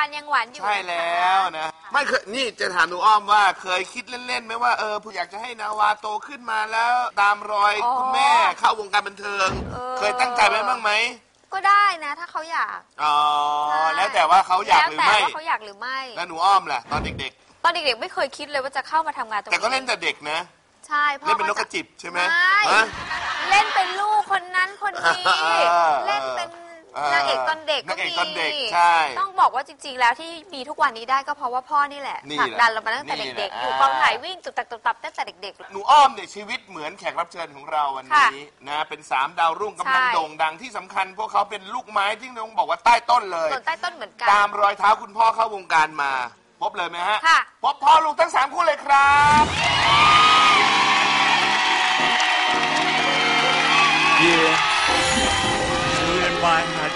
วันวันๆยังหวานอยู่ใช่แล้วนะ ไม่เคยนี่จะถามหนูอ้อมว่าเคยคิดเล่นๆไหมว่าเออผู้อยากจะให้นาวาโตขึ้นมาแล้วตามรอยคุณแม่เข้าวงการบันเทิง เคยตั้งใจไว้บ้างไหมก็ได้นะ ถ้าเขาอยากอ๋อใช่แล้วแต่ว่าเขาอยากหรือแล้วแต่ไม่ว่าเขาอยากหรือไม่แล้วหนูอ้อมล่ะตอนเด็กตอนเด็กๆไม่เคยคิดเลยว่าจะเข้ามาทำงานตรๆงแต่ก็เล่นแต่เด็กนะใช่พ่อเล่นเป็นนกกจระจิบใช่ไหมไม่ฮะเล่นเป็นลูกคนนั้นคนนี้เออเล่นเป็น เออนางเอกตอนเด็กก็นางเอกมีตอนเด็กใช่ ต้องบอกว่าจริง ๆ แล้วที่มีทุกวันนี้ได้ก็เพราะว่าพ่อนี่แหละนี่ผลักแหละดันเรามาตั้งแต่นี่เด็กแหละๆอยู่อ่า กองถ่ายวิ่งตุกตักตุกตับตั้งแต่เด็กๆหนูอ้อมเนี่ยชีวิตเหมือนแขกรับเชิญของเราวันนี้นะเป็นสามดาวรุ่งกำลังใช่ โด่งดังที่สำคัญ พวกเขาเป็นลูกไม้ที่ต้องบอกว่าใต้ต้นเลยส่วนใต้ต้นเหมือนกัน ตามรอยเท้าคุณพ่อเข้าวงการมา พบเลยไหมฮะ ค่ะ พบพ่อลูกทั้งสามคู่เลยครับ Yeah. Sweet and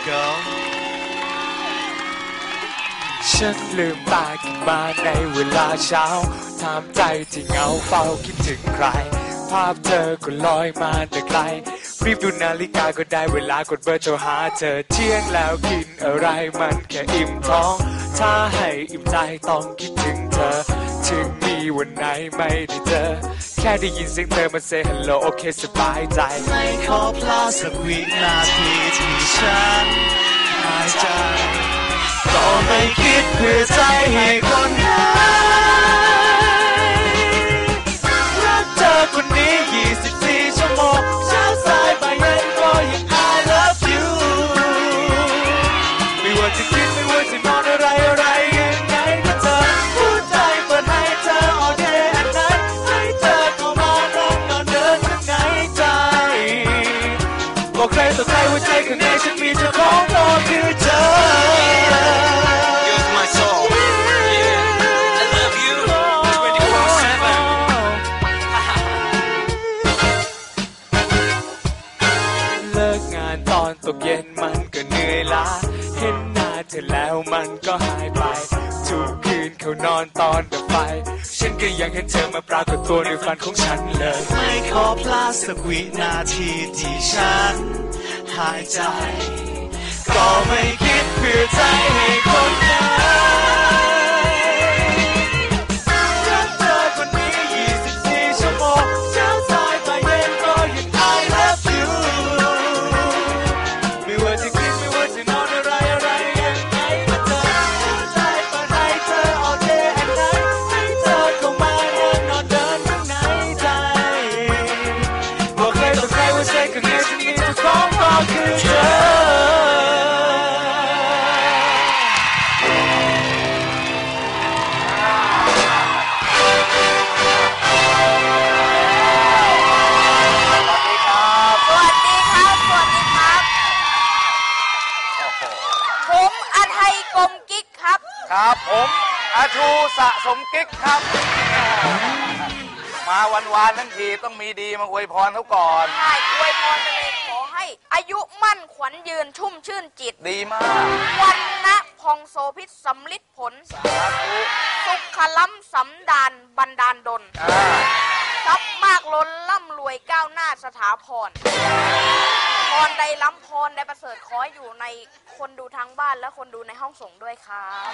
girl. ฉันลืมตาขึ้นมาในเวลาเช้า ถามใจที่เหงาเฝ้าคิดถึงใคร ภาพเธอก็ลอยมาแต่ไกล รีบดูนาฬิกาก็ได้เวลากดเบอร์โทรหาเธอเที่ยงแล้วกินอะไรมันแค่อิ่มท้อง ถ้าให้อิ่มใจต้องคิดถึงเธอ ถึงมีวันไหนไม่ได้เจอ แค่ได้ยินเสียงเธอมาเซฮัลโหลโอเคสบายใจ ไม่ขอพลาดสักวินาทีที่ฉันหายใจก็ไม่คิดเพื่อใจให้คน เย็นมันก็เหนื่อยล้า เห็นหน้าเธอแล้วมันก็หายไป ทุกคืนเขานอนตอนดับไฟ ฉันก็ยังเห็นเธอมาปรากฏตัวในฝันของฉันเลย ไม่ขอพลาดสักวินาทีที่ฉัน หายใจ ก็ไม่คิดเพื่อใจให้คนไหน ครับครับผมอาชูสะสมกิ๊กครับ มาวันวานทั้งทีต้องมีดีมาอวยพรเขาก่อน ใช่อวยพรไปเลยขอให้อายุมั่นขวัญยืนชุ่มชื่นจิต ดีมาก วันนะพองโสพิษสำลิดผล สาธุสุขล้ำสำดานบันดาลดลอ่า ทรัพย์มากล้นร่ำรวยก้าวหน้าสถาพร พรใดล้ำพรใดประเสริฐขอให้อยู่ในคนดูทางบ้านและคนดูในห้องส่งด้วยครับ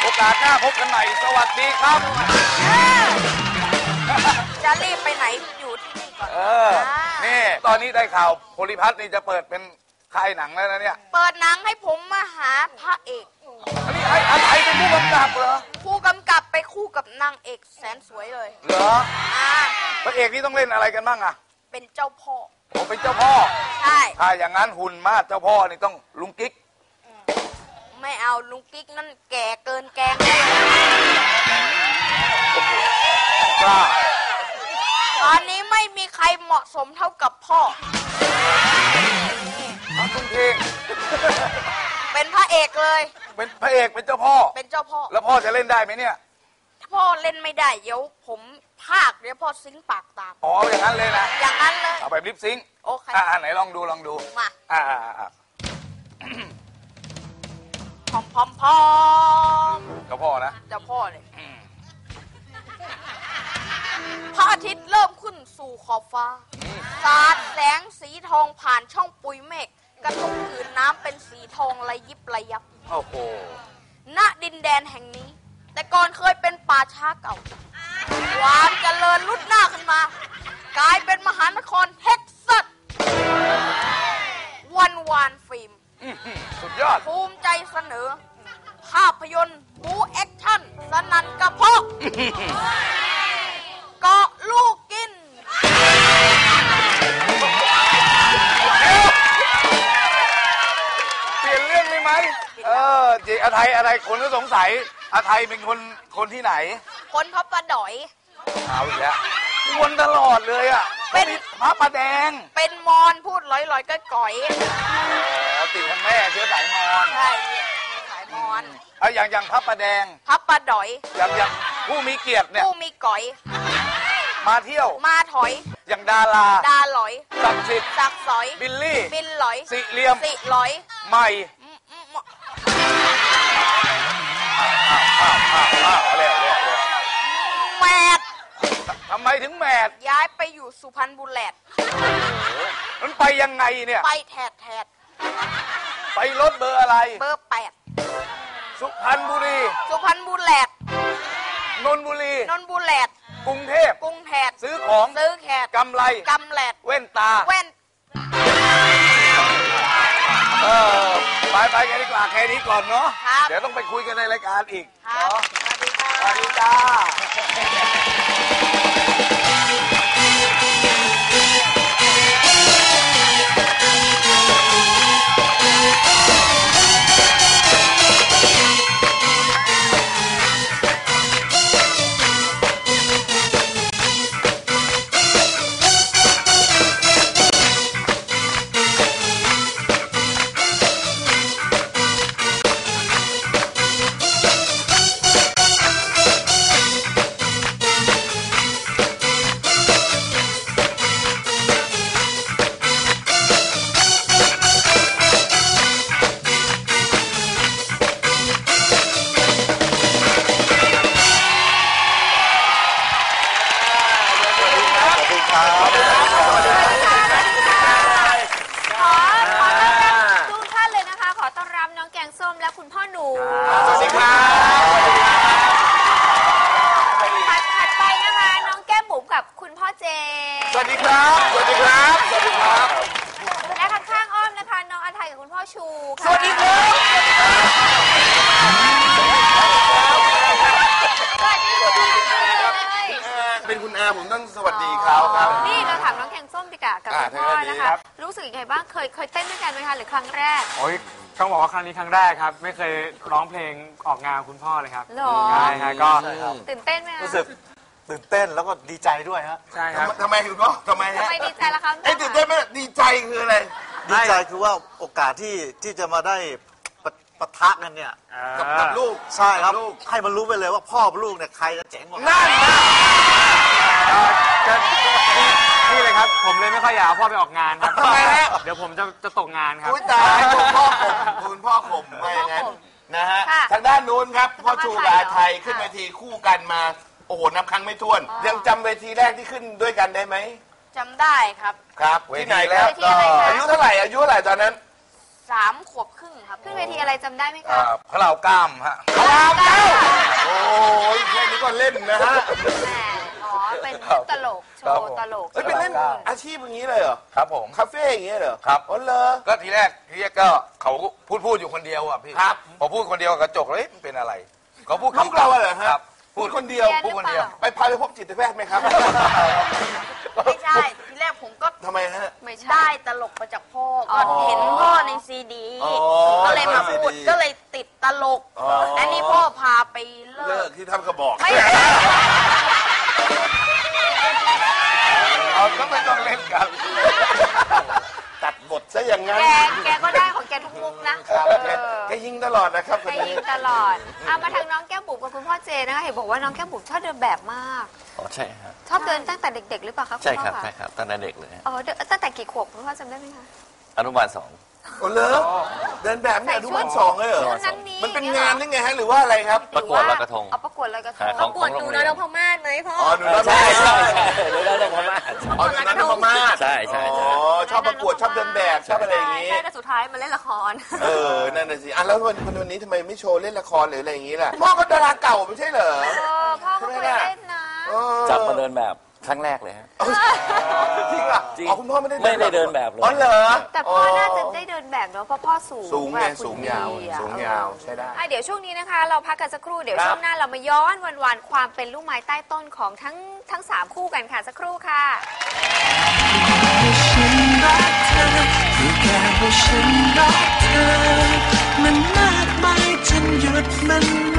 โอกาสหน้าพบกันใหม่ สวัสดีครับ จะรีบไปไหนอยู่ที่นี่ก่อนเออนี่ ตอนนี้ได้ข่าวโพลิพัทนี่จะเปิดเป็นค่ายหนังแล้วนะเนี่ย เปิดหนังให้ผมมาหาพระเอก อันนี้ไอ้อะไรเป็นผู้กำกับเหรอ ผู้กำกับไปคู่กับนางเอกแสนสวยเลยเหรอ อ่าพระเอกนี่ต้องเล่นอะไรกันบ้างอะ เป็นเจ้าพ่อ ผมเป็นเจ้าพ่อ ใช่ ถ้าอย่างนั้นหุ่นมาดเจ้าพ่อนี่ต้องลุงกิ๊ก ไม่เอาลุงกิ๊กนั่นแก่เกินแกงได้กล้า ตอนนี้ไม่มีใครเหมาะสมเท่ากับพ่อเอาตุ้งเทงเป็นพระเอกเลย เป็นพระเอกเป็นเจ้าพ่อ เป็นเจ้าพ่อ แล้วพ่อจะเล่นได้ไหมเนี่ยพ่อเล่นไม่ได้เดี๋ยวผม ภาคเดี๋ยวพ่อซิงค์ปากตาม อ๋ออย่างนั้นเลยนะ อย่างนั้นเลย เอาแบบลิปซิงค์โอเค อ่าไหนลองดูลองดูมา อ่าอ่าอ่าพร้อมพร้อมพร้อมเจ้าพ่อนะเจ้าพ่อเลยอืมพระอาทิตย์เริ่มขึ้นสู่ขอบฟ้าอืมสาดแสงสีทองผ่านช่องปุยเมฆกระทบผืนน้ำเป็นสีทองระยิบระยับ โอ้โหณดินแดนแห่งนี้ แต่ก่อนเคยเป็นป่าช้าเก่า ความเจริญลุดหน้าขึ้นมา กลายเป็นมหานครเท็กซัสวันวานฟิล์มสุดยอด ภูมิใจเสนอ ภาพยนตร์บูแอคชั่น สนันกระเพาะเกาะลูกกินเปลี่ยนเรื่องได้ไหม เออจริงอาไทยอะไรคนก็สงสัยอาไทยเป็นคนคนที่ไหน คนพระประดอย เอาอีกแล้ววนตลอดเลยอะเป็นพระประแดงเป็นมอนพูดลอยๆก็ก่อยอ๋อติดทั้งแม่เชื้อสายมอญใช่สายมอนเอาอย่างอย่างพระประแดงพระประดอย อย่างอย่างผู้มีเกียรติเนี่ยผู้มีก่อย มาเที่ยวมาถอย อย่างดาราดาหลอยศักดิ์สิทธิ์สักสอย บิลลี่บินหลอยสิเลียมสิหลอยใหม่อืมอืมอ้าวอ้าวอ้าวเอาเร็วเร็วเร็วแมด ทำไม ถึงแมดย้ายไปอยู่สุพรรณบุรีมันไปยังไงเนี่ย ไปแถดแถดไปรถเบอร์อะไร เบอร์แปดสุพรรณบุรีสุพรรณบุรีนนทบุรีนนทบุรีกรุงเทพกรุงแถดซื้อของซื้อแขกกำไรกำแหลดเว้นตาแว่นเออไปไปกันดีกว่าแค่นี้ก่อนเนาะครับเดี๋ยวต้องไปคุยกันในรายการอีก ครับเน อาผมต้องสวัสดีเขาครับ นี่เราถามน้องแกงส้มดีกว่ากับอ่าคุณพ่อทางด้านนี้นะคะครับรู้สึกยังไงบ้างเคยเคยเต้นด้วยกันไหมคะหรือครั้งแรก โอ้ยต้องบอกว่าครั้งนี้ครั้งแรกครับ ไม่เคยร้องเพลงออกงานคุณพ่อเลยครับหรอ ใช่ฮะก็ตื่นเต้นไหมคะรู้สึกตื่นเต้นแล้วก็ดีใจด้วยฮะใช่ครับ ทำไมคุณพ่อทำไมฮะทำไมดีใจล่ะคะไอ้ยตื่นเต้นไหมดีใจคืออะไร ดีใจคือว่าโอกาสที่ที่จะมาได้ปะปะทะกันเนี่ยกับกับลูก ใช่ครับลูก ให้มันรู้ไปเลยว่าพ่อกับลูกเนี่ยใครจะเจ๋งกว่ากันนั่นนะ ก็นี่นี่เลยครับ ผมเลยไม่ค่อยอยากเอาพ่อไปออกงานครับทำไมฮะ เดี๋ยวผมจะจะตกงานครับ อุ้ยตายคุณพ่อข่มคุณพ่อข่มไปอย่างนั้นนะฮะค่ะทางด้านนู้นครับพ่อชูกับอาไทยขึ้นเวทีคู่กันมา โอ้โหนับครั้งไม่ถ้วนยังจำเวทีแรกที่ขึ้นด้วยกันได้ไหมจำได้ครับ ครับที่ไหนแล้วเวทีอะไรคะ อายุเท่าไหร่อายุเท่าไหร่ตอนนั้นสามขวบครึ่งครับ ขึ้นเวทีอะไรจำได้ไหมคะพระเรากล้ามฮะพระรามเก้าโอ้ยแค่นี้ก็เล่นนะฮะ แหม อ๋อเป็นตลก โชครับว์ผมตลกเฮ้ยเป็นเล่นอาชีพอย่างนี้เลยเหรอครับผม คาเฟ่อย่างนี้เหรอครับ อ๋อเหรอก็ทีแรกทีแรกก็เขาพูดพูดอยู่คนเดียวอะพี่ครับ พอพูดคนเดียวกับกระจกเลยเอ๊ะมันเป็นอะไรเขาพูดลูกเราเหรอฮะ ครับพูดคนเดียวเรียนพูดคนเดียว ไปพาไปพบจิตแพทย์ไหมครับ ไม่ใช่ ทีแรกผมก็ทำไมฮะ ไม่ใช่ ได้ตลกมาจากพ่ออ๋ก็อเห็นพ่อในซีดี อ๋อก็เลยมาพูด ใน CD ก็เลยติดตลกอ๋อและนี่พ่อพาไปเลิเลิกกที่ทำกระบอก ไม่ใช่ เอาก็ไม่ต้องเล่นกัน ตัดบทซะอย่างนั้นแกแกก็ได้ของแกทุกมุกนะครับแกเออแกยิงตลอดนะครับคแกนนี้ยิงตลอดเอามาทางน้องแก้มบุ๋มกับคุณพ่อเจนะคะเห็นบอกว่าน้องแก้มบุ๋มชอบเดินแบบมาก อ๋อใช่ครับชอบเดินตั้งแต่เด็ก ๆ หรือเปล่าคะคุณใช่พ่อครับคะใช่ครับตั้งแต่เด็กเลยฮะอ๋อเดินตั้งแต่กี่ขวบคุณพ่อจำได้ไหมคะอนุบาลสอง โอ้เลิกเดินแบบเนี่ยอนุบาลสองเลยเหรอ ชุดนั้นนี้มันเป็นงานนี่ไงฮะหรือว่าอะไรครับ ประกวดลอยกระทง เอาประกวดลอยกระทงหาของของโรงเรียนพม่าไหมพ่ออ๋อหนูน้อยใช่พใช่ม่าใช่เลยแล้วแต่พม่าอ๋อหนูน้อยพม่าใช่ใช่กชอบอะไรอย่างงี้ ใช่แต่สุดท้ายมาเล่นละคร เออ นั่นน่ะสิอะแล้ววันวันนี้ทำไมไม่โชว์เล่นละครหรืออะไรอย่างงี้ล่ะพ่อก็ดาราเก่าไม่ใช่เหรอ เออพ่อก็เคยเล่นนะ เออ จับมาเดินแบบ ครั้งแรกเลยฮะ จริงอะจริงคุณพ่อไม่ได้ไม่ได้เดินแบบเลย อ๋อเหรอแต่พ่อน่าจะได้เดินแบบเนาะเพราะพ่อสูงสูงไสูงยาวสูงยาวใช่ได้เดี๋ยวช่วงนี้นะคะ เราพักกันสักครู่เดี๋ยวช่วงหน้าเรามาย้อนวันวานความเป็นลูกไม้ใต้ต้นของทั้งทั้งสามคู่กันค่ะสักครู่ค่ะมันมากมายจนหยุดมัน